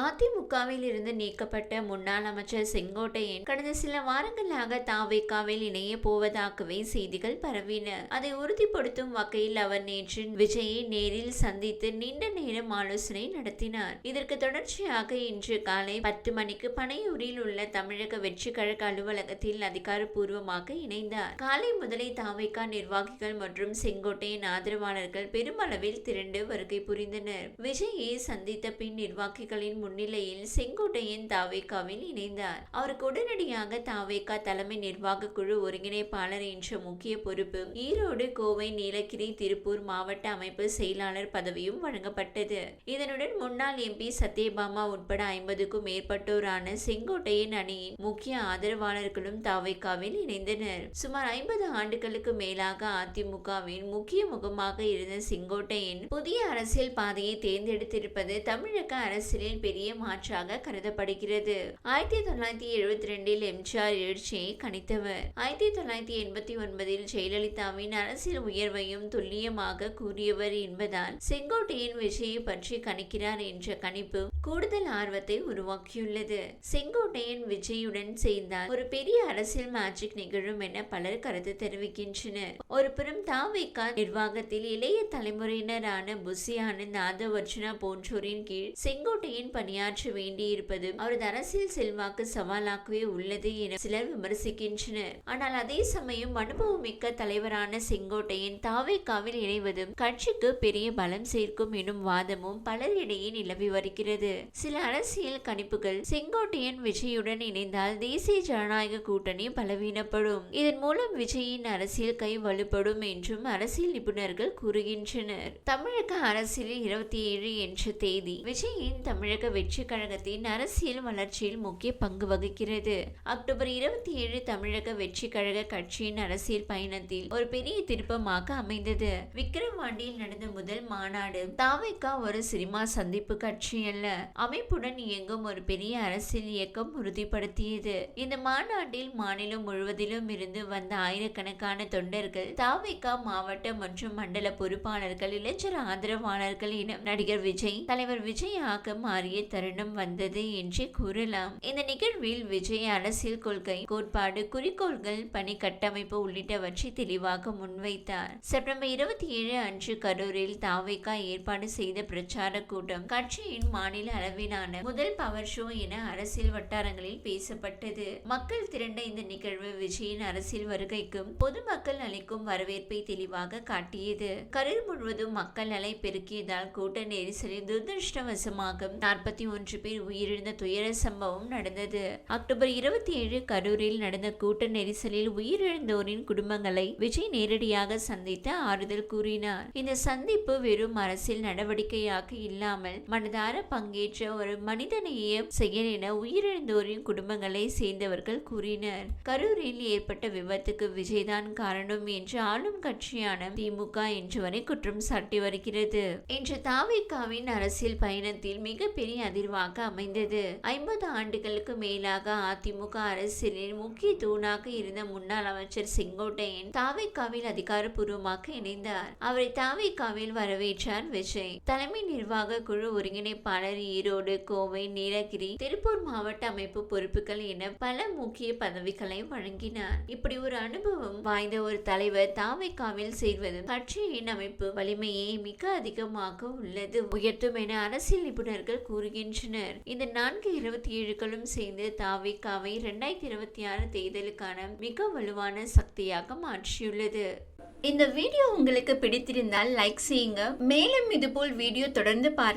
அதிமுகவில் இருந்து நீக்கப்பட்ட முன்னாள் அமைச்சர் செங்கோட்டையன் கடந்த சில வாரங்களாக தாவேக்காவில் இணைய போவதாகவே செய்திகள் பரவின. அதை உறுதிப்படுத்தும் வகையில் அவர் நேற்று விஜயை நேரில் சந்தித்து நீண்ட நேரம் ஆலோசனை நடத்தினார். இதற்கு தொடர்ச்சியாக இன்று காலை பத்து மணிக்கு பனையூரில் உள்ள தமிழக வெற்றி கழக அலுவலகத்தில் அதிகாரப்பூர்வமாக இணைந்தார். காலை முதலே தாவேக்கா நிர்வாகிகள் மற்றும் செங்கோட்டையின் ஆதரவாளர்கள் பெருமளவில் திரண்டு வருகை புரிந்தனர். விஜயை சந்தித்த பின் நிர்வாகிகளின் முன்னிலையில் செங்கோட்டையன் தாவேக்காவில் இணைந்தார். அவருக்கு உடனடியாக தாவேக்கா தலைமை நிர்வாக குழு ஒருங்கிணைப்பாளர் என்ற முக்கிய பொறுப்பு ஈரோடு கோவை நீலகிரி திருப்பூர் மாவட்ட அமைப்பு செயலாளர் பதவியும் வழங்கப்பட்டது. இதனுடன் முன்னாள் எம்பி சத்யபாமா உட்பட ஐம்பதுக்கும் மேற்பட்டோரான செங்கோட்டையன் அணியின் முக்கிய ஆதரவாளர்களும் தாவேக்காவில் இணைந்தனர். சுமார் ஐம்பது ஆண்டுகளுக்கு மேலாக அதிமுகவின் முக்கிய முகமாக இருந்த செங்கோட்டையன் புதிய அரசியல் பாதையை தேர்ந்தெடுத்திருப்பது தமிழக அரசியலில் பெரிய மாற்றாக கருதப்படுகிறது. ஆயிரத்தி தொள்ளாயிரத்தி எழுபத்தி ரெண்டில் எம்ஜிஆர் எழுச்சியை கணித்தவர். ஆயிரத்தி தொள்ளாயிரத்தி எண்பத்தி ஒன்பதில் ஜெயலலிதாவின் அரசியல் உயர்வையும் துல்லியமாக கூறியவர் என்பதால் செங்கோட்டையின் விஜயை பற்றி கணிக்கிறார் என்ற கணிப்பு கூடுதல் ஆர்வத்தை உருவாக்கியுள்ளது. செங்கோட்டையன் விஜயுடன் சேர்ந்தால் ஒரு பெரிய அரசியல் மேஜிக் நிகழும் என பலர் கருத்து தெரிவிக்கின்றனர். ஒரு புறம் தாவேக்கா நிர்வாகத்தில் இளைய தலைமுறையினரான புசி ஆனந்த் ஆதவர்ஜுனா போன்றோரின் கீழ் செங்கோட்டையின் பணியாற்ற வேண்டியிருப்பது அவரது அரசியல் செல்வாக்கு சவாலாகவே உள்ளது என சிலர் விமர்சிக்கின்றனர். ஆனால் அதே சமயம் அனுபவமிக்க தலைவரான செங்கோட்டையின் தாவேக்காவில் இணைவதும் கட்சிக்கு பெரிய பலம் சேர்க்கும் எனும் வாதமும் பலரிடையே நிலவி வருகிறது. சில அரசியல் கணிப்புகள் செங்கோட்டையன் விஜயுடன் இணைந்தால் தேசிய ஜனநாயக கூட்டணி பலவீனப்படும். இதன் மூலம் விஜயின் அரசியல் கை வலுப்படும் என்றும் அரசியல் நிபுணர்கள் கூறுகின்றனர். தமிழக அரசியலில் இருபத்தி ஏழு என்ற தேதி விஜயின் தமிழக வெற்றி கழகத்தின் அரசியல் வளர்ச்சியில் முக்கிய பங்கு வகிக்கிறது. அக்டோபர் இருபத்தி ஏழு தமிழக வெற்றி கழக கட்சியின் அரசியல் பயணத்தில் ஒரு பெரிய திருப்பமாக அமைந்தது. விக்கிரவாண்டியில் நடந்த முதல் மாநாடு தாவைக்கா ஒரு சினிமா சந்திப்பு கட்சி அல்ல. அமைப்புடன் இயங்கும் ஒரு பெரிய அரசியல் இயக்கம் உறுதிப்படுத்தியது. இந்த மாநாட்டில் மாநிலம் முழுவதிலும் இருந்து வந்த ஆயிரக்கணக்கான தொண்டர்கள் தாவைக்கா மாவட்ட மற்றும் மண்டல பொறுப்பாளர்கள் இளைஞர் ஆதரவாளர்கள் என நடிகர் விஜய் தலைவர் விஜயாக மாறிய தருணம் வந்தது என்றே கூறலாம். இந்த நிகழ்வில் விஜய் அரசியல் கொள்கை கோட்பாடு குறிக்கோள்கள் பணி கட்டமைப்பு உள்ளிட்டவற்றை தெளிவாக முன்வைத்தார். செப்டம்பர் இருபத்தி ஏழு அன்று கரூரில் தாவேக்கா ஏற்பாடு செய்த பிரச்சார கூட்டம் கட்சியின் மாநில அளவிலான முதல் பவர் ஷோ என அரசியல் வட்டாரங்களில் பேசப்பட்டது. மக்கள் திரண்ட இந்த நிகழ்வு விஜயின் அரசியல் வருகைக்கும் பொதுமக்கள் அளிக்கும் வரவேற்பை தெளிவாக காட்டியது. கரூர் முழுவதும் மக்கள் அலை பெருக்கியதால் கூட்ட நெரிசலில் துரதிருஷ்டவசமாக நாற்பத்தி ஒன்று பேர் உயிரிழந்த துயர சம்பவம் நடந்தது. அக்டோபர் இருபத்தி ஏழு கரூரில் நடந்த கூட்ட நெரிசலில் உயிரிழந்தோரின் குடும்பங்களை விஜய் நேரடியாக சந்தித்து ஆறுதல் கூறினார். இந்த சந்திப்பு வெறும் அரசியல் நடவடிக்கையாக இல்லாமல் மனதார பங்கேற்ற ஒரு மனிதநேய செயல் என உயிரிழந்தோரின் குடும்பங்களை சேர்ந்தவர்கள் கூறினர். கரூரில் ஏற்பட்ட விபத்துக்கு விஜய்தான் காரணம் என்று ஆளும் கட்சியான திமுக இன்று வரை குற்றம் சாட்டி வருகிறது. இன்று தாவிகாவின் அரசியல் பயணத்தில் மிகப்பெரிய அதிர்வாக அமைந்தது. ஐம்பது ஆண்டுகளுக்கு மேலாக அதிமுக அரசியலில் முக்கிய தூணாக இருந்த முன்னாள் அமைச்சர் செங்கோட்டையன் தாவேக்காவில் அதிகாரப்பூர்வமாக இணைந்தார். அவரை தாவேக்காவில் வரவேற்றார் விஜய். தலைமை நிர்வாக குழு ஒருங்கிணைப்பாளர் ஈரோடு கோவை நீலகிரி திருப்பூர் மாவட்ட அமைப்பு பொறுப்புகள் என பல முக்கிய பதவிகளை வழங்கினார். இப்படி ஒரு அனுபவம் வாய்ந்த ஒரு தலைவர் தாவேக்காவில் சேர்வது கட்சியின் அமைப்பு வலிமையை மிக அதிகமாக உள்ளது. உயர்த்தும் என அரசியல் நிபுணர்கள் கூறுகின்றனர். இந்த நான்கு இருபத்தி ஏழுகளும் சேர்ந்து தாவிகாவை இரண்டாயிரத்தி இருபத்தி ஆறு தேர்தலுக்கான மிக வலுவான சக்தியாக மாற்றியுள்ளது. இந்த வீடியோ உங்களுக்கு பிடித்திருந்தால் லைக் செய்யுங்க. மேலும் இதுபோல் வீடியோ தொடர்ந்து பார்க்க